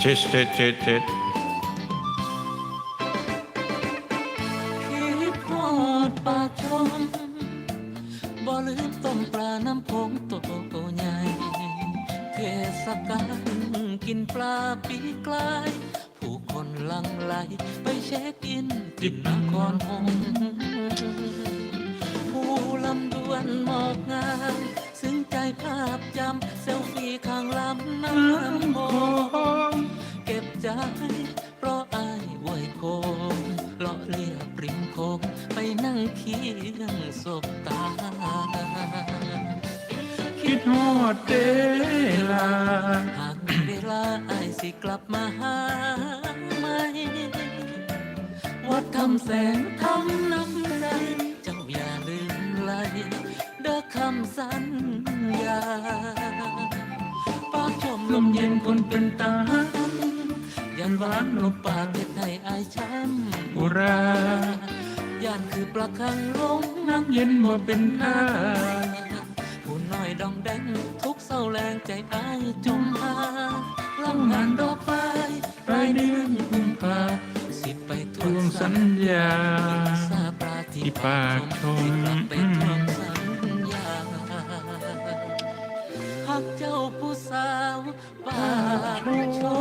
เช็ดเช็ดเช็ดเช็ดคิดทอดปากชมบ่ลืมต้มปลาน้ำพงโตโตใหญ่เทศกาลกินปลาปีกลาย ผู้คนหลังไหลไปเช็คอินจิบนครหงส์ผู้ลำดวนหมอกงามซึ้งใจภาพจำเซลฟี่ข้างลำน้ำโขง เก็บใจเพราะอายไวยโคงเลาะเลียบริมโคงไปนั่งเคียงศบตา คิดฮอดเดลา หากมีเวลาอายสิกลับมาหาไหมวัดคำแสงทำน้ำใจ เจ้าอย่าลืมไหลเด้อคำสัญญาปากชมลมเย็นคนเป็นตายั นหวานลมปากเฮ็ดให้อายช้ำอุราย่านคือปลาคังลงน้ำเย็นบ่เป็นท่าผู้น้อยดองแดงทุกเศร้าแรงใจอายจมหาลำงงานดอกไฟปลายเดือนกุมภาสิไปทวงสัญญาซาปลาที่ปากชมสิกลับไปทวงสัญญาหักเจ้าผู้สาวปากชม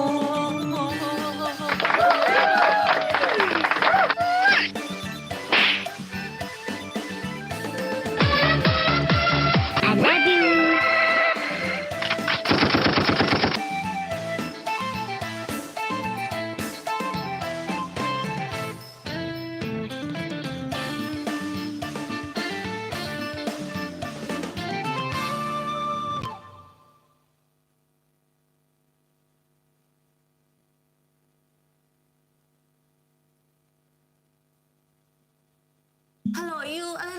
ฮัลโหลยูอะไร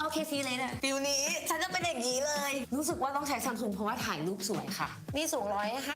โอเคซีเลยนะฟิวนี้ ฉันจะเป็นอย่างนี้เลย รู้สึกว่าต้องใช้ซัมซุงเพราะว่าถ่ายรูปสวยค่ะ นี่สูงร้อยนะคะ